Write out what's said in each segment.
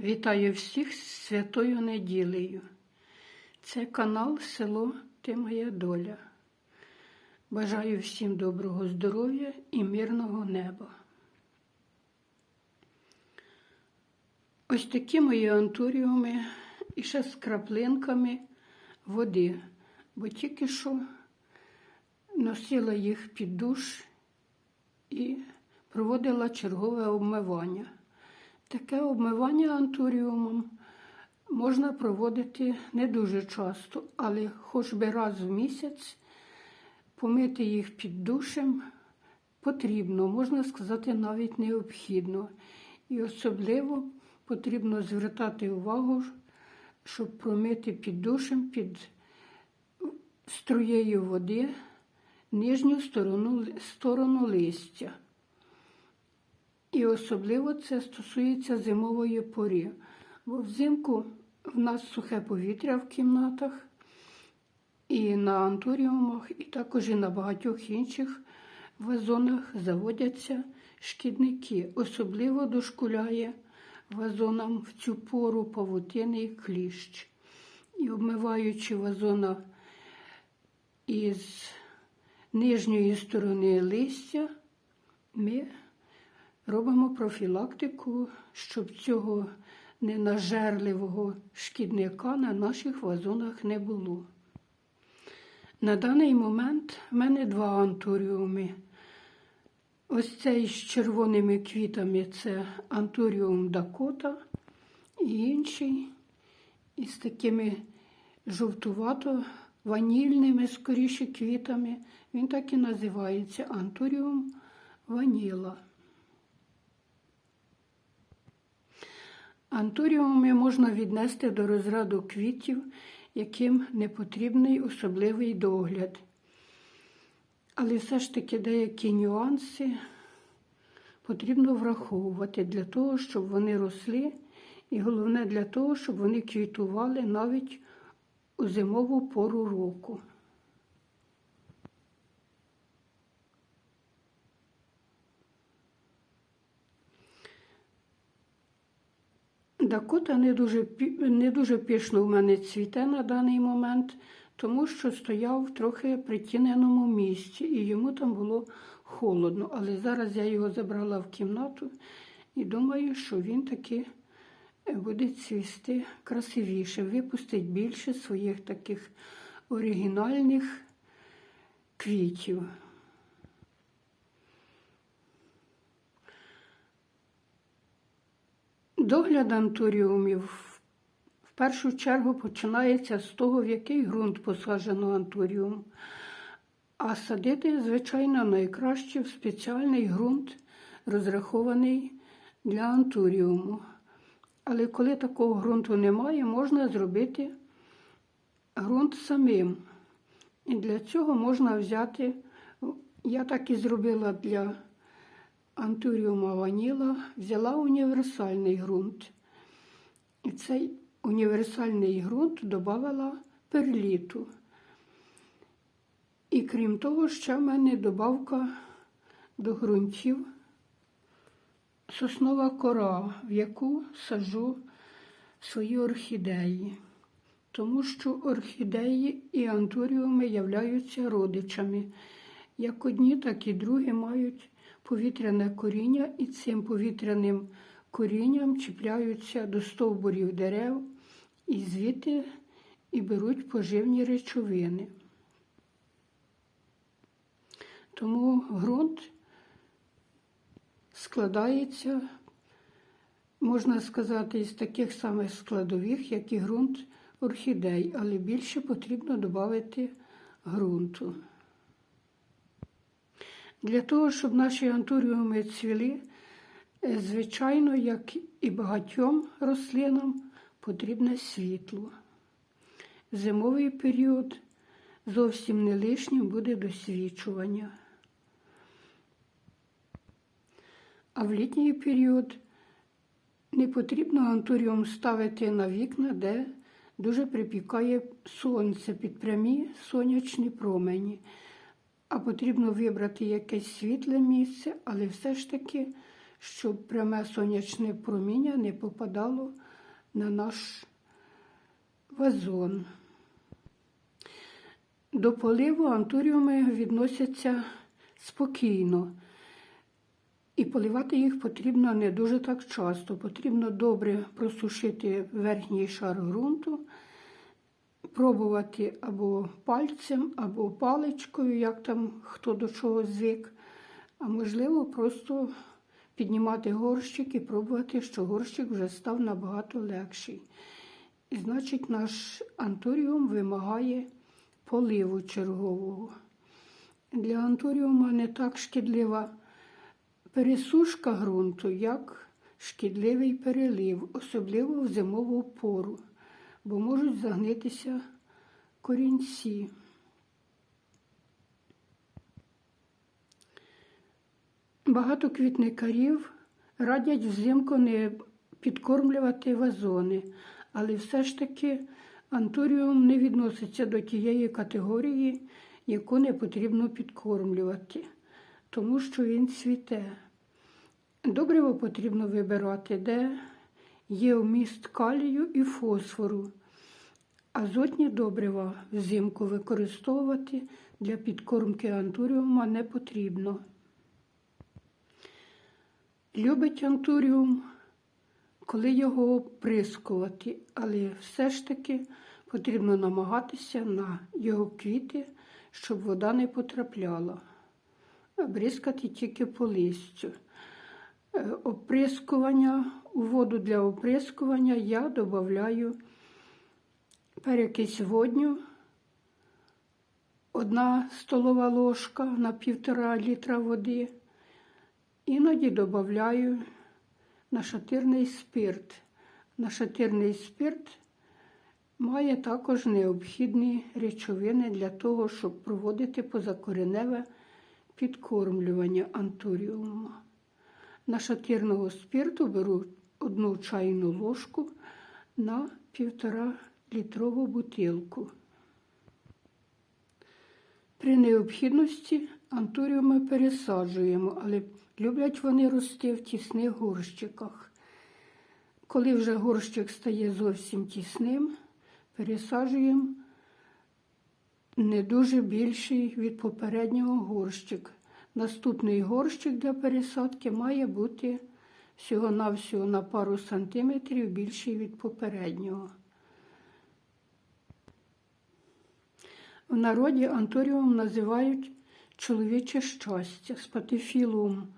Вітаю всіх з святою неділею. Це канал Село Ти Моя Доля. Бажаю всім доброго здоров'я і мирного неба. Ось такі мої антуріуми і ще з краплинками води, бо тільки що носила їх під душ і проводила чергове обмивання. Таке обмивання антуріумом можна проводити не дуже часто, але хоч би раз в місяць помити їх під душем потрібно, можна сказати, навіть необхідно. І особливо потрібно звертати увагу, щоб промити під душем, під струєю води нижню сторону, сторону листя. І особливо це стосується зимової пори. Бо взимку в нас сухе повітря в кімнатах, і на антуріумах, і також і на багатьох інших вазонах заводяться шкідники. Особливо дошкуляє вазонам в цю пору павутинний кліщ. І обмиваючи вазона із нижньої сторони листя, ми робимо профілактику, щоб цього ненажерливого шкідника на наших вазонах не було. На даний момент в мене два антуріуми. Ось цей з червоними квітами це антуріум Дакота, і інший із такими жовтувато-ванільними скоріше квітами. Він так і називається антуріум ваніла. Антуріуми можна віднести до розряду квітів, яким не потрібний особливий догляд. Але все ж таки деякі нюанси потрібно враховувати для того, щоб вони росли, і головне для того, щоб вони квітували навіть у зимову пору року. Дакота не дуже не дуже пішно в мене цвіте на даний момент, тому що стояв в трохи притіненому місці, і йому там було холодно. Але зараз я його забрала в кімнату і думаю, що він таки буде цвісти красивіше, випустить більше своїх таких оригінальних квітів. Догляд антуріумів в першу чергу починається з того, в який ґрунт посаджено антуріум. А садити, звичайно, найкраще в спеціальний ґрунт, розрахований для антуріуму. Але коли такого ґрунту немає, можна зробити ґрунт самим. І для цього можна взяти, я так і зробила для антуріума ваніла, взяла універсальний ґрунт. І цей універсальний ґрунт додала перліту. І крім того, ще в мене добавка до ґрунтів соснова кора, в яку сажу свої орхідеї. Тому що орхідеї і антуріуми являються родичами. Як одні, так і другі мають повітряне коріння, і цим повітряним корінням чіпляються до стовбурів дерев і звідти і беруть поживні речовини. Тому ґрунт складається, можна сказати, із таких самих складових, як і ґрунт орхідей, але більше потрібно додати ґрунту. Для того, щоб наші антуріуми цвіли, звичайно, як і багатьом рослинам, потрібне світло. Зимовий період зовсім не лишнім буде досвічування. А в літній період не потрібно антуріум ставити на вікна, де дуже припікає сонце під прямі сонячні промені а потрібно вибрати якесь світле місце, але все ж таки, щоб пряме сонячне проміння не попадало на наш вазон. До поливу антуріуми відносяться спокійно. І поливати їх потрібно не дуже так часто. Потрібно добре просушити верхній шар ґрунту, пробувати або пальцем, або паличкою, як там хто до чого звик. А можливо, просто піднімати горщик і пробувати, що горщик вже став набагато легший. І значить, наш антуріум вимагає поливу чергового. Для антуріума не так шкідлива пересушка ґрунту, як шкідливий перелив, особливо в зимову пору, бо можуть загнитися корінці. Багато квітникарів радять взимку не підкормлювати вазони, але все ж таки антуріум не відноситься до тієї категорії, яку не потрібно підкормлювати, тому що він цвіте. Добриво потрібно вибирати, де є вміст калію і фосфору. Азотні добрива взимку використовувати для підкормки антуріума не потрібно. Любить антуріум, коли його оприскувати, але все ж таки потрібно намагатися на його квіти, щоб вода не потрапляла, бризкати тільки по листю. Е, Оприскування, у воду для оприскування я додаю перекись водню, одна столова ложка на півтора літра води. Іноді додаю нашатирний спирт. Нашатирний спирт має також необхідні речовини для того, щоб проводити позакореневе підкормлювання антуріума. Нашатирного спирту беру одну чайну ложку на півтора літрову бутилку. При необхідності антуріуми пересаджуємо, але люблять вони рости в тісних горщиках. Коли вже горщик стає зовсім тісним, пересаджуємо не дуже більший від попереднього горщик. Наступний горщик для пересадки має бути всього-навсього на пару сантиметрів більший від попереднього. В народі антуріум називають чоловіче щастя, спатифілум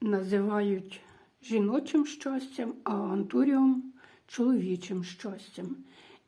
називають жіночим щастям, а антуріум чоловічим щастям.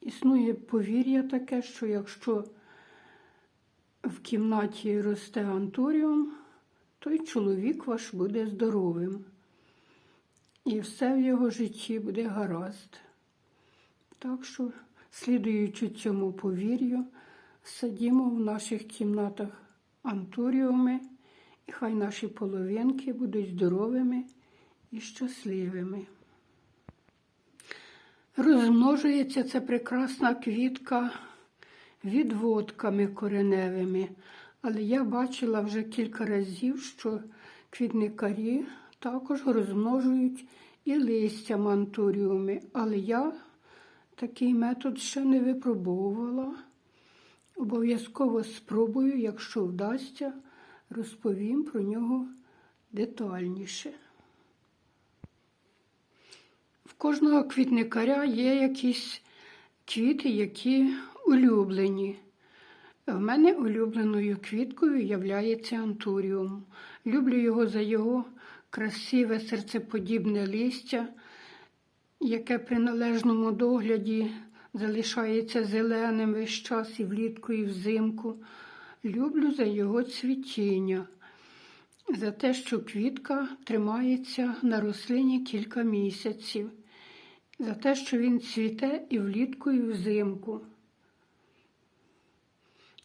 Існує повір'я таке, що якщо в кімнаті росте антуріум, той чоловік ваш буде здоровим. І все в його житті буде гаразд. Так що, слідуючи цьому повір'ю, садімо в наших кімнатах антуріуми, і хай наші половинки будуть здоровими і щасливими. Розмножується ця прекрасна квітка відводками кореневими, але я бачила вже кілька разів, що квітникарі також розмножують і листя антуріуми, але я такий метод ще не випробовувала. Обов'язково спробую, якщо вдасться, розповім про нього детальніше. В кожного квітникаря є якісь квіти, які улюблені. В мене улюбленою квіткою являється антуріум. Люблю його за його красиве серцеподібне листя, яке при належному догляді залишається зеленим весь час і влітку, і взимку. Люблю за його цвітіння, за те, що квітка тримається на рослині кілька місяців, за те, що він цвіте і влітку, і взимку,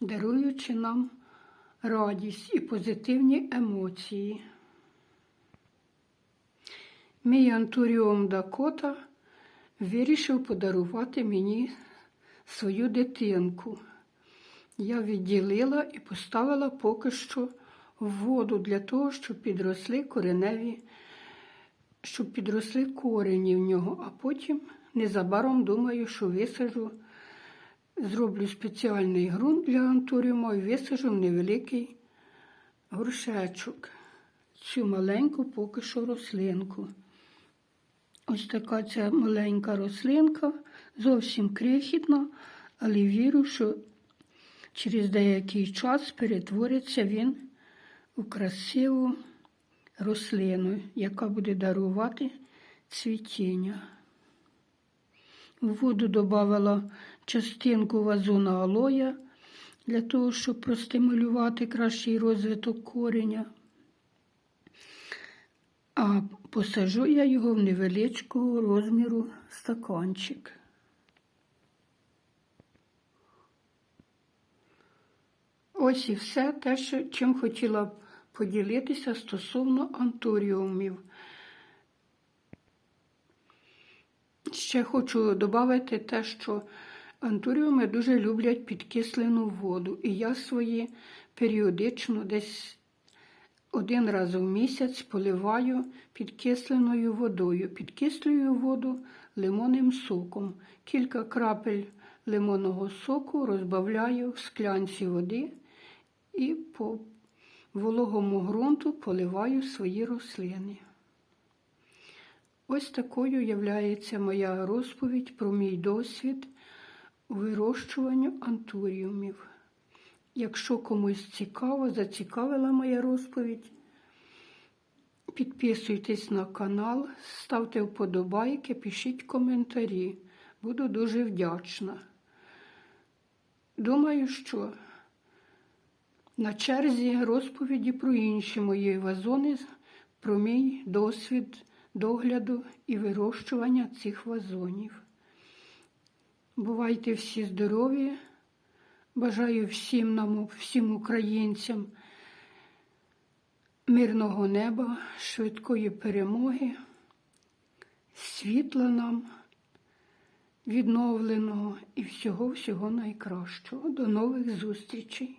даруючи нам радість і позитивні емоції. Мій антуріум Дакота вирішив подарувати мені свою дитинку. Я відділила і поставила поки що в воду для того, щоб підросли кореневі щоб підросли корені в нього, а потім незабаром думаю, що висажу, зроблю спеціальний ґрунт для антуріуму і висажу в невеликий горшечок. Цю маленьку поки що рослинку. Ось така ця маленька рослинка, зовсім крихітна, але вірю, що через деякий час перетвориться він у красиву рослину, яка буде дарувати цвітіння. В воду додавала частинку вазона алоя для того, щоб простимулювати кращий розвиток кореня. А посажу я його в невеличкого розміру стаканчик. Ось і все те, що, чим хотіла б поділитися стосовно антуріумів. Ще хочу додати те, що антуріуми дуже люблять підкислену воду, і я свої періодично десь один раз в місяць поливаю підкисленою водою. Підкислюю воду лимонним соком. Кілька крапель лимонного соку розбавляю в склянці води і по вологому ґрунту поливаю свої рослини. Ось такою являється моя розповідь про мій досвід у антуріумів. Якщо комусь цікаво, зацікавила моя розповідь, підписуйтесь на канал, ставте вподобайки, пишіть коментарі. Буду дуже вдячна. Думаю, що на черзі розповіді про інші мої вазони, про мій досвід догляду і вирощування цих вазонів. Бувайте всі здорові! Бажаю всім нам, всім українцям мирного неба, швидкої перемоги, світла нам відновленого і всього-всього найкращого. До нових зустрічей!